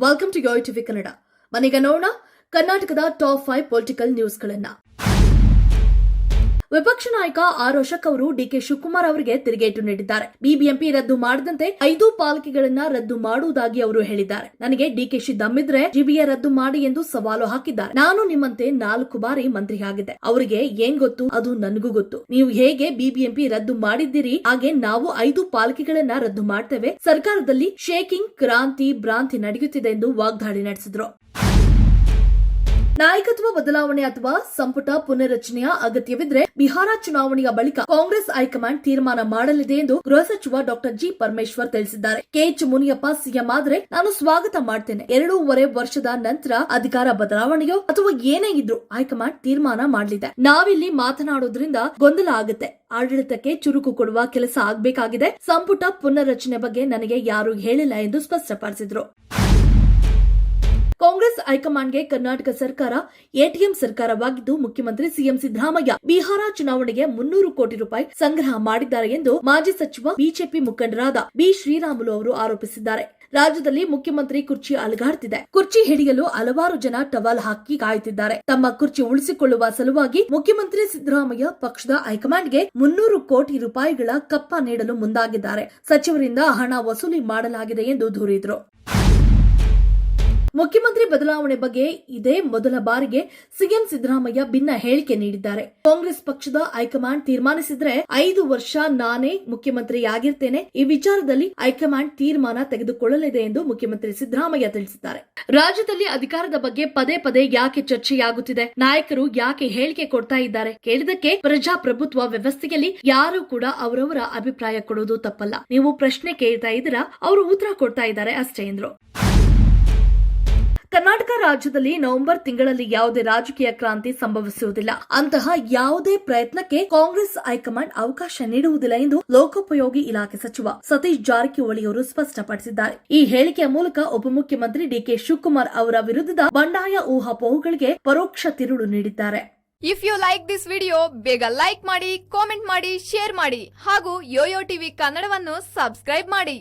Welcome to ಯೋಯ್ TV Kannada ಮನೀಗ ನೋಡೋಣ ಕರ್ನಾಟಕದ ಟಾಪ್ ಫೈವ್ ಪೊಲಿಟಿಕಲ್ ನ್ಯೂಸ್ಗಳನ್ನ ವಿಪಕ್ಷ ನಾಯಕ ಆರ್ ಅಶೋಕ್ ಅವರು ಡಿಕೆ ಶಿವಕುಮಾರ್ ಅವರಿಗೆ ತಿರುಗೇಟು ನೀಡಿದ್ದಾರೆ. ಬಿಬಿಎಂಪಿ ರದ್ದು ಮಾಡದಂತೆ ಐದು ಪಾಲಿಕೆಗಳನ್ನ ರದ್ದು ಮಾಡುವುದಾಗಿ ಅವರು ಹೇಳಿದ್ದಾರೆ. ನನಗೆ ಡಿಕೆಶಿ ದಮ್ಮಿದ್ರೆ ಜಿಬಿಎ ರದ್ದು ಮಾಡಿ ಎಂದು ಸವಾಲು ಹಾಕಿದ್ದಾರೆ. ನಾನು ನಿಮ್ಮಂತೆ ನಾಲ್ಕು ಬಾರಿ ಮಂತ್ರಿ ಆಗಿದ್ದೆ ಅವರಿಗೆ ಏನ್ ಗೊತ್ತು? ಅದು ನನಗೂ ಗೊತ್ತು. ನೀವು ಹೇಗೆ ಬಿಬಿಎಂಪಿ ರದ್ದು ಮಾಡಿದ್ದೀರಿ? ಹಾಗೆ ನಾವು ಐದು ಪಾಲಿಕೆಗಳನ್ನ ರದ್ದು ಮಾಡ್ತೇವೆ. ಸರ್ಕಾರದಲ್ಲಿ ಶೇಕಿಂಗ್, ಕ್ರಾಂತಿ, ಭ್ರಾಂತಿ ನಡೆಯುತ್ತಿದೆ ಎಂದು ವಾಗ್ದಾಳಿ ನಡೆಸಿದ್ರು. ನಾಯಕತ್ವ ಬದಲಾವಣೆ ಅಥವಾ ಸಂಪುಟ ಪುನರ್ರಚನೆಯ ಅಗತ್ಯವಿದ್ರೆ ಬಿಹಾರ ಚುನಾವಣೆಯ ಬಳಿಕ ಕಾಂಗ್ರೆಸ್ ಹೈಕಮಾಂಡ್ ತೀರ್ಮಾನ ಮಾಡಲಿದೆ ಎಂದು ಗೃಹ ಸಚಿವ ಡಾಕ್ಟರ್ ಜಿ ಪರಮೇಶ್ವರ್ ತಿಳಿಸಿದ್ದಾರೆ. ಕೆಎಚ್ ಮುನಿಯಪ್ಪ ಸಿಎಂ ಆದ್ರೆ ನಾನು ಸ್ವಾಗತ ಮಾಡ್ತೇನೆ. ಎರಡೂವರೆ ವರ್ಷದ ನಂತರ ಅಧಿಕಾರ ಬದಲಾವಣೆಯೋ ಅಥವಾ ಏನೇ ಇದ್ರು ಹೈಕಮಾಂಡ್ ತೀರ್ಮಾನ ಮಾಡಲಿದೆ. ನಾವಿಲ್ಲಿ ಮಾತನಾಡೋದ್ರಿಂದ ಗೊಂದಲ ಆಗುತ್ತೆ. ಆಡಳಿತಕ್ಕೆ ಚುರುಕು ಕೊಡುವ ಕೆಲಸ ಆಗ್ಬೇಕಾಗಿದೆ. ಸಂಪುಟ ಪುನರ್ರಚನೆ ಬಗ್ಗೆ ನನಗೆ ಯಾರು ಹೇಳಿಲ್ಲ ಎಂದು ಸ್ಪಷ್ಟಪಡಿಸಿದ್ರು. ಕಾಂಗ್ರೆಸ್ ಹೈಕಮಾಂಡ್ಗೆ ಕರ್ನಾಟಕ ಸರ್ಕಾರ, ಎಟಿಎಂ ಸರ್ಕಾರವಾಗಿದ್ದು ಮುಖ್ಯಮಂತ್ರಿ ಸಿಎಂ ಸಿದ್ದರಾಮಯ್ಯ ಬಿಹಾರ ಚುನಾವಣೆಗೆ ಮುನ್ನೂರು ಕೋಟಿ ರೂಪಾಯಿ ಸಂಗ್ರಹ ಮಾಡಿದ್ದಾರೆ ಎಂದು ಮಾಜಿ ಸಚಿವ ಬಿಜೆಪಿ ಮುಖಂಡರಾದ ಬಿ ಶ್ರೀರಾಮುಲು ಅವರು ಆರೋಪಿಸಿದ್ದಾರೆ. ರಾಜ್ಯದಲ್ಲಿ ಮುಖ್ಯಮಂತ್ರಿ ಕುರ್ಚಿ ಅಲುಗಾಡ್ತಿದೆ. ಕುರ್ಚಿ ಹಿಡಿಯಲು ಹಲವಾರು ಜನ ಟವಲ್ ಹಾಕಿ ಕಾಯುತ್ತಿದ್ದಾರೆ. ತಮ್ಮ ಕುರ್ಚಿ ಉಳಿಸಿಕೊಳ್ಳುವ ಸಲುವಾಗಿ ಮುಖ್ಯಮಂತ್ರಿ ಸಿದ್ದರಾಮಯ್ಯ ಪಕ್ಷದ ಹೈಕಮಾಂಡ್ಗೆ ಮುನ್ನೂರು ಕೋಟಿ ರೂಪಾಯಿಗಳ ಕಪ್ಪ ನೀಡಲು ಮುಂದಾಗಿದ್ದಾರೆ. ಸಚಿವರಿಂದ ಹಣ ವಸೂಲಿ ಮಾಡಲಾಗಿದೆ ಎಂದು ದೂರಿದರು. ಮುಖ್ಯಮಂತ್ರಿ ಬದಲಾವಣೆ ಬಗ್ಗೆ ಇದೇ ಮೊದಲ ಬಾರಿಗೆ ಸಿಎಂ ಸಿದ್ದರಾಮಯ್ಯ ಭಿನ್ನ ಹೇಳಿಕೆ ನೀಡಿದ್ದಾರೆ. ಕಾಂಗ್ರೆಸ್ ಪಕ್ಷದ ಹೈಕಮಾಂಡ್ ತೀರ್ಮಾನಿಸಿದ್ರೆ ಐದು ವರ್ಷ ನಾನೇ ಮುಖ್ಯಮಂತ್ರಿಯಾಗಿರ್ತೇನೆ. ಈ ವಿಚಾರದಲ್ಲಿ ಹೈಕಮಾಂಡ್ ತೀರ್ಮಾನ ತೆಗೆದುಕೊಳ್ಳಲಿದೆ ಎಂದು ಮುಖ್ಯಮಂತ್ರಿ ಸಿದ್ದರಾಮಯ್ಯ ತಿಳಿಸಿದ್ದಾರೆ. ರಾಜ್ಯದಲ್ಲಿ ಅಧಿಕಾರದ ಬಗ್ಗೆ ಪದೇ ಪದೇ ಯಾಕೆ ಚರ್ಚೆಯಾಗುತ್ತಿದೆ? ನಾಯಕರು ಯಾಕೆ ಹೇಳಿಕೆ ಕೊಡ್ತಾ ಇದ್ದಾರೆ? ಕೇಳಿದಕ್ಕೆ ಪ್ರಜಾಪ್ರಭುತ್ವ ವ್ಯವಸ್ಥೆಯಲ್ಲಿ ಯಾರು ಕೂಡ ಅವರವರ ಅಭಿಪ್ರಾಯ ಕೊಡುವುದು ತಪ್ಪಲ್ಲ. ನೀವು ಪ್ರಶ್ನೆ ಕೇಳ್ತಾ ಇದ್ದೀರಾ? ಅವರು ಉತ್ತರ ಕೊಡ್ತಾ ಇದ್ದಾರೆ. ಅಷ್ಟೇ ಎಂದ್ರು ಕರ್ನಾಟಕ ರಾಜ್ಯದಲ್ಲಿ ನವೆಂಬರ್ ತಿಂಗಳಲ್ಲಿ ಯಾವುದೇ ರಾಜಕೀಯ ಕ್ರಾಂತಿ ಸಂಭವಿಸುವುದಿಲ್ಲ. ಅಂತಹ ಯಾವುದೇ ಪ್ರಯತ್ನಕ್ಕೆ ಕಾಂಗ್ರೆಸ್ ಹೈಕಮಾಂಡ್ ಅವಕಾಶ ನೀಡುವುದಿಲ್ಲ ಎಂದು ಲೋಕೋಪಯೋಗಿ ಇಲಾಖೆ ಸಚಿವ ಸತೀಶ್ ಜಾರಕಿಹೊಳಿ ಅವರು ಸ್ಪಷ್ಟಪಡಿಸಿದ್ದಾರೆ. ಈ ಹೇಳಿಕೆಯ ಮೂಲಕ ಉಪಮುಖ್ಯಮಂತ್ರಿ ಡಿಕೆ ಶಿವಕುಮಾರ್ ಅವರ ವಿರುದ್ಧದ ಬಂಡಾಯ ಊಹಾಪೋಹಗಳಿಗೆ ಪರೋಕ್ಷ ತಿರುಳು ನೀಡಿದ್ದಾರೆ. If you like this video ಬೇಗ ಲೈಕ್ ಮಾಡಿ ಕಾಮೆಂಟ್ ಮಾಡಿ ಶೇರ್ ಮಾಡಿ ಹಾಗೂ ಯೋಯೋ ಟಿವಿ ಕನ್ನಡವನ್ನು ಸಬ್ಸ್ಕ್ರೈಬ್ ಮಾಡಿ.